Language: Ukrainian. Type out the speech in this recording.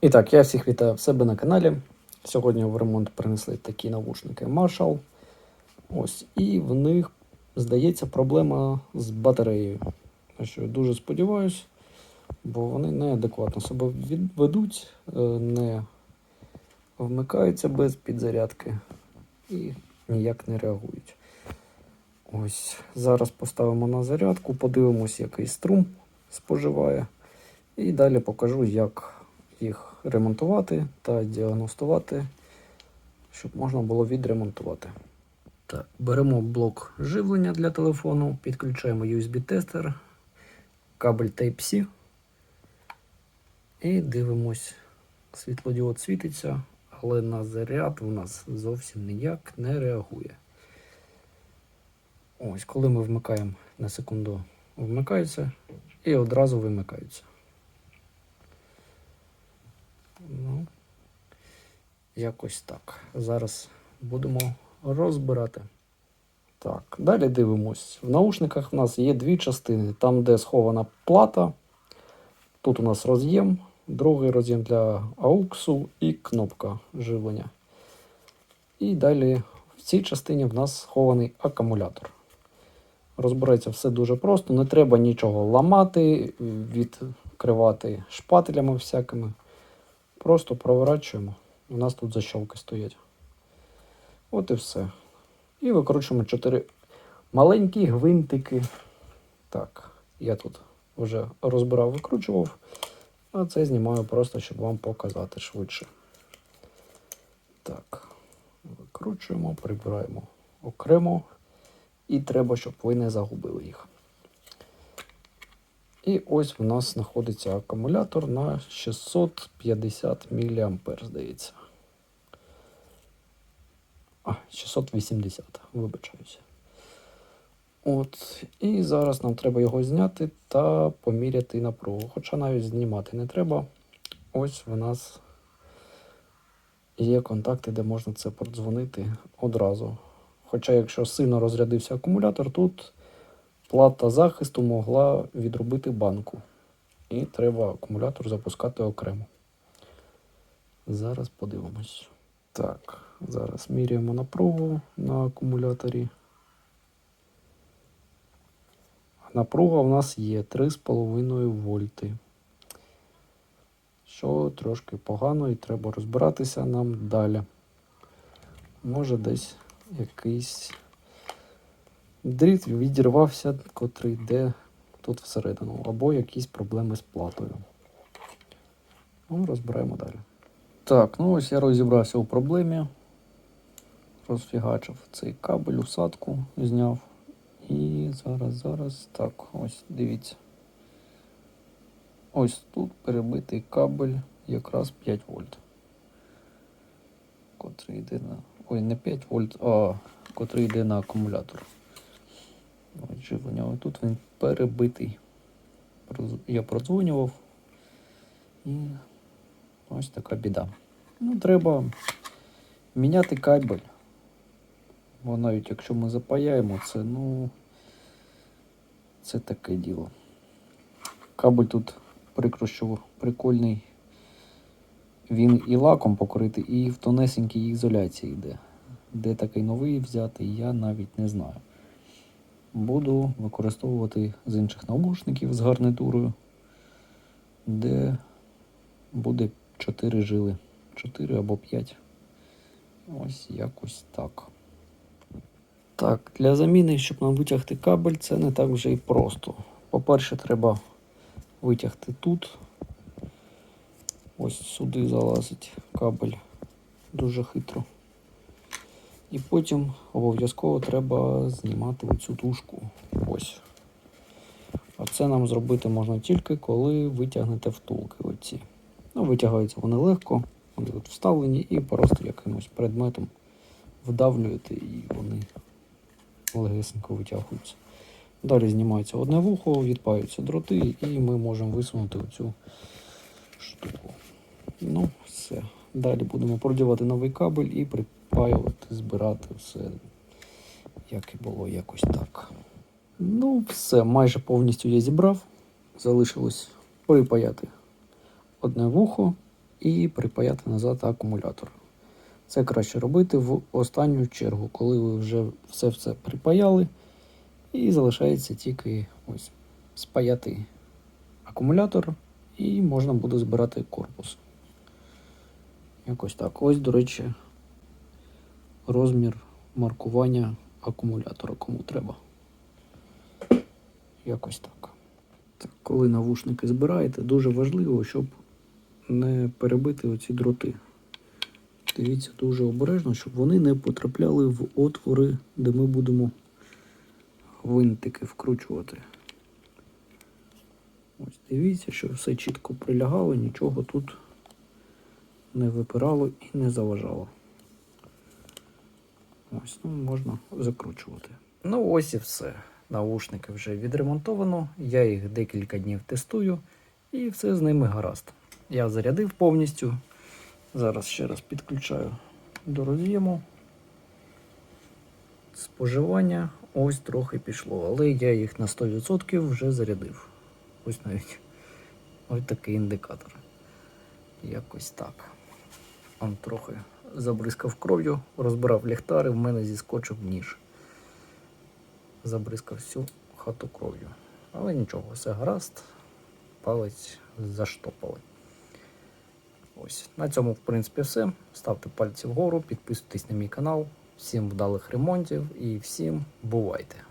І так, я всіх вітаю в себе на каналі. Сьогодні в ремонт принесли такі навушники Marshall. Ось, і в них, здається, проблема з батареєю. Що дуже сподіваюся, бо вони неадекватно себе ведуть, е, не вмикаються без підзарядки і ніяк не реагують. Ось, зараз поставимо на зарядку, подивимось, який струм споживає. І далі покажу, як їх ремонтувати та діагностувати, щоб можна було відремонтувати. Так, беремо блок живлення для телефону, підключаємо USB-тестер, кабель Type-C і дивимось. Світлодіод світиться, але на заряд у нас зовсім ніяк не реагує. Ось, коли ми вмикаємо на секунду, вмикається і одразу вимикається. Ну, якось так. Зараз будемо розбирати. Так, далі дивимось. В наушниках в нас є дві частини. Там, де схована плата. Тут у нас роз'єм, другий роз'єм для AUX і кнопка живлення. І далі в цій частині в нас схований акумулятор. Розбирається все дуже просто, не треба нічого ламати, відкривати шпателями всякими. Просто проворачуємо. У нас тут защолки стоять. От і все. І викручуємо 4 маленькі гвинтики. Так, я тут вже розбирав, викручував, а це знімаю просто, щоб вам показати швидше. Так, викручуємо, прибираємо окремо. І треба, щоб ви не загубили їх. І ось в нас знаходиться акумулятор на 650 мА, здається. А, 680, вибачаюся. От, і зараз нам треба його зняти та поміряти напругу. Хоча навіть знімати не треба. Ось в нас є контакти, де можна це продзвонити одразу. Хоча, якщо сильно розрядився акумулятор, тут плата захисту могла відробити банку. І треба акумулятор запускати окремо. Зараз подивимось. Так, зараз міряємо напругу на акумуляторі. Напруга в нас є 3,5 вольти. Що трошки погано і треба розбиратися нам далі. Може десь якийсь дріт відірвався, котрий йде тут всередину, або якісь проблеми з платою. Ну, розбираємо далі. Так, ну ось я розібрався у проблемі. Розфігачив цей кабель, усадку зняв. І зараз, зараз. Так, ось дивіться. Ось тут перебитий кабель якраз 5 вольт. Котрий йде на. Ой, не 5 вольт, а котрий йде на акумулятор. Ось живлення. Тут він перебитий. Я продзвонював. І ось така біда. Ну, треба міняти кабель. Бо навіть якщо ми запаяємо, це ну. Це таке діло. Кабель тут прикро, що прикольний. Він і лаком покритий, і в тонесенькій ізоляції йде. Де такий новий взяти, я навіть не знаю. Буду використовувати з інших наушників з гарнитурою, де буде 4 жили. 4 або 5. Ось якось так. Так, для заміни, щоб нам витягти кабель, це не так вже і просто. По-перше, треба витягти тут. Ось сюди залазить кабель дуже хитро. І потім обов'язково треба знімати оцю тушку. Ось. А це нам зробити можна тільки коли витягнете втулки. Оці. Ну, витягаються вони легко, вони тут вставлені і просто якимось предметом вдавлюєте і вони легесенько витягуються. Далі знімається одне вухо, відпаються дроти, і ми можемо висунути оцю штуку. Ну, все. Далі будемо продівати новий кабель і припаювати, збирати все, як і було, якось так. Ну, все, майже повністю я зібрав. Залишилось припаяти одне вухо і припаяти назад акумулятор. Це краще робити в останню чергу, коли ви вже все це припаяли, і залишається тільки ось спаяти акумулятор, і можна буде збирати корпус. Якось так. Ось, до речі, розмір маркування акумулятора, кому треба. Якось так. так. Коли навушники збираєте, дуже важливо, щоб не перебити оці дроти. Дивіться дуже обережно, щоб вони не потрапляли в отвори, де ми будемо гвинтики вкручувати. Ось дивіться, що все чітко прилягало, нічого тут не випирало і не заважало. Ось, ну, можна закручувати. Ну, ось і все. Наушники вже відремонтовано. Я їх декілька днів тестую, і все з ними гаразд. Я зарядив повністю. Зараз ще раз підключаю до роз'єму. Споживання ось трохи пішло, але я їх на 100% вже зарядив. Ось навіть ось такий індикатор. Якось так. Он трохи забризкав кров'ю, розбирав ліхтари, в мене зіскочив ніж. Забризкав всю хату кров'ю. Але нічого, все гаразд. Палець заштопали. Ось. На цьому, в принципі, все. Ставте пальці вгору, підписуйтесь на мій канал. Всім вдалих ремонтів і всім бувайте!